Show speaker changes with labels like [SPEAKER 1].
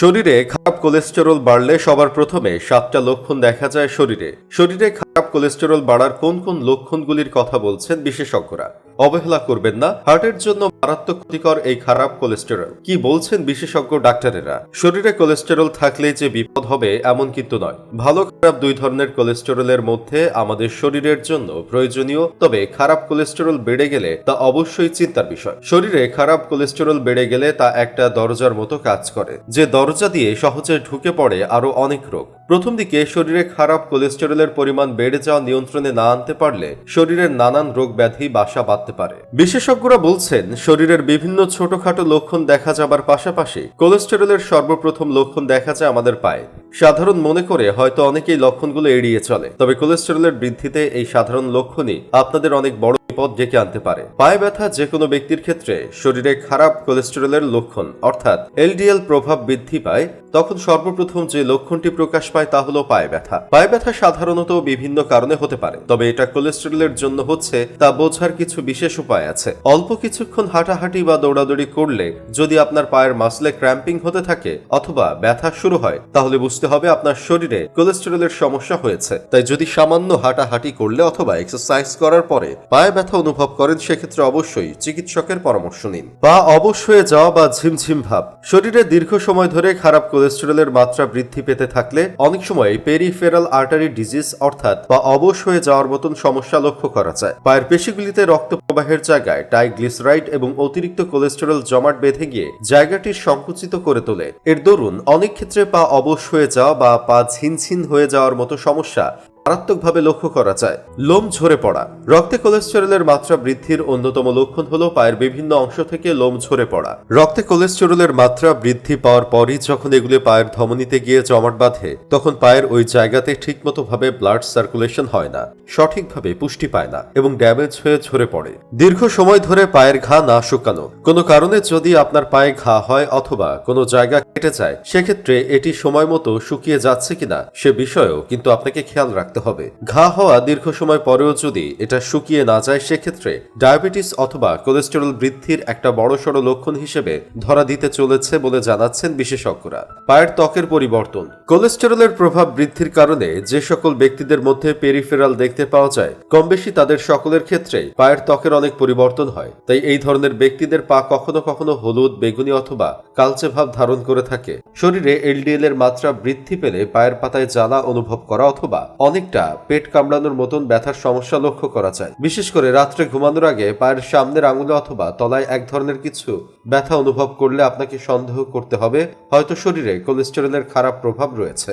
[SPEAKER 1] শরীরে খারাপ কোলেস্টেরল বাড়লে সবার প্রথমে সাতটা লক্ষণ দেখা যায় শরীরে। শরীরে খারাপ কোলেস্টেরল বাড়ার কোন কোন লক্ষণগুলির কথা বলছেন বিশেষজ্ঞরা। অবহেলা করবেন না। হার্টের জন্য মারাত্মক ক্ষতিকর এই খারাপ কোলেস্টেরল কি বলছেন বিশেষজ্ঞ ডাক্তারেরা? শরীরে কোলেস্টেরল থাকলে যে বিপদ হবে, এমন কিন্তু নয়। ভালো খারাপ দুই ধরনের কোলেস্টেরলের মধ্যে আমাদের শরীরের জন্য প্রয়োজনীয়, তবে খারাপ কোলেস্টেরল বেড়ে গেলে তা অবশ্যই চিন্তার বিষয়। শরীরে খারাপ কোলেস্টেরল বেড়ে গেলে তা একটা দরজার মতো কাজ করে, যে দরজা দিয়ে সহজে ঢুকে পড়ে আরও অনেক রোগ। প্রথম দিকে শরীরে খারাপ কোলেস্টেরলের পরিমাণ বেড়ে যাওয়া নিয়ন্ত্রণে না আনতে পারলে শরীরের নানান রোগ ব্যাধি বাসা বাঁধতে পারে। বিশেষজ্ঞরা বলছেন শরীরের বিভিন্ন ছোটখাটো লক্ষণ দেখা যাবার পাশাপাশি কোলেস্টেরলের সর্বপ্রথম লক্ষণ দেখা যায় আমাদের পায়ে। সাধারণ মনে করে হয়তো অনেকেই লক্ষণগুলো এড়িয়ে চলে, তবে কোলেস্টেরলের বৃদ্ধিতে এই সাধারণ লক্ষণই আপনাদের অনেক বড় বিপদ ডেকে আনতে পারে। পায়ে ব্যথা যে কোনো ব্যক্তির ক্ষেত্রে শরীরে খারাপ কোলেস্টেরলের লক্ষণ, অর্থাৎ এলডিএল প্রভাব বৃদ্ধি পায় তখন সর্বপ্রথম যে লক্ষণটি প্রকাশ পায় তা হলো পায়ে ব্যথা। পায়ে ব্যথা সাধারণত বিভিন্ন কারণে হতে পারে, তবে এটা কোলেস্টেরলের জন্য হচ্ছে তা বোঝার কিছু বিশেষ উপায় আছে। অল্প কিছুক্ষণ হাঁটাহাঁটি বা দৌড়াদৌড়ি করলে যদি আপনার পায়ের মাসলে ক্র্যাম্পিং হতে থাকে অথবা ব্যথা শুরু হয়, তাহলে বুঝতে হবে আপনার শরীরে কোলেস্টেরলের সমস্যা হয়েছে। তাই যদি সামান্য হাঁটাহাঁটি করলে অথবা এক্সারসাইজ করার পরে পায়ে ব্যথা অনুভব করেন, সেক্ষেত্রে অবশ্যই চিকিৎসকের পরামর্শ নিন। পা অবশ হয়ে যাওয়া বা ঝিমঝিম ভাব, শরীরে দীর্ঘ সময় ধরে খারাপ কোলেস্টেরলের মাত্রা বৃদ্ধি পেতে থাকলে অনেক সময় পেরিফেরাল আর্টারি ডিজিজ অর্থাৎ বা অবশ হয়ে যাওয়ার মতন সমস্যা লক্ষ্য করা যায়। পায়ের পেশিগুলিতে রক্ত প্রবাহের জায়গায় টাইগ্লিসারাইড এবং অতিরিক্ত কোলেস্টেরল জমাট বেঁধে গিয়ে জায়গাটি সংকুচিত করে তোলে। এর দরুন অনেক ক্ষেত্রে পা অবশ হয়ে যাওয়া বা পা ঝিনঝিন হয়ে যাওয়ার মতো সমস্যা মারাত্মকভাবে লক্ষ্য করা যায়। লোম ঝরে পড়া। রক্তে কোলেস্টেরলের মাত্রা বৃদ্ধির অন্যতম লক্ষণ হলো পায়ের বিভিন্ন অংশ থেকে লোম ঝরে পড়া। রক্তে কোলেস্টেরলের মাত্রা বৃদ্ধি পাওয়ার পরই যখন এগুলি পায়ের ধমনীতে গিয়ে জমাট বাঁধে, তখন পায়ের ওই জায়গাতে ঠিকমতো ভাবে ব্লাড সার্কুলেশন হয় না, সঠিকভাবে পুষ্টি পায় না এবং ড্যামেজ হয়ে ঝরে পড়ে। দীর্ঘ সময় ধরে পায়ের ঘা না শুকানো। কোনো কারণে যদি আপনার পায়ে ঘা হয় অথবা কোনো জায়গা কেটে যায়, সেক্ষেত্রে এটি সময় মতো শুকিয়ে যাচ্ছে কিনা সে বিষয়েও কিন্তু আপনাকে খেয়াল রাখতে হবে। ঘা হওয়া দীর্ঘ সময় পরেও যদি এটা শুকিয়ে না যায়, সেক্ষেত্রে ডায়াবেটিস অথবা কোলেস্টেরল বৃদ্ধির একটা বড়সড় লক্ষণ হিসেবে ধরা দিতে চলেছে বলে জানাচ্ছেন বিশেষজ্ঞরা। পায়ের ত্বকের পরিবর্তন। কোলেস্টেরলের প্রভাব বৃদ্ধির কারণে যে সকল ব্যক্তিদের মধ্যে পেরিফেরাল দেখতে পাওয়া যায় কম বেশি তাদের সকলের ক্ষেত্রে পায়ের ত্বকের অনেক পরিবর্তন হয়। তাই এই ধরনের ব্যক্তিদের পা কখনো কখনো হলুদ, বেগুনি অথবা কালচে ভাব ধারণ করে থাকে। শরীরে এলডিএল এর মাত্রা বৃদ্ধি পেলে পায়ের পাতায় জ্বালা অনুভব করা অথবা অনেকটা পেট কামড়ানোর মতন ব্যথার সমস্যা লক্ষ্য করা যায়। বিশেষ করে রাত্রে ঘুমানোর আগে পায়ের সামনের আঙুলে অথবা তলায় এক ধরনের কিছু ব্যথা অনুভব করলে আপনাকে সন্দেহ করতে হবে। হয়তো শরীরে কোলেস্টেরলের খারাপ প্রভাব রয়েছে।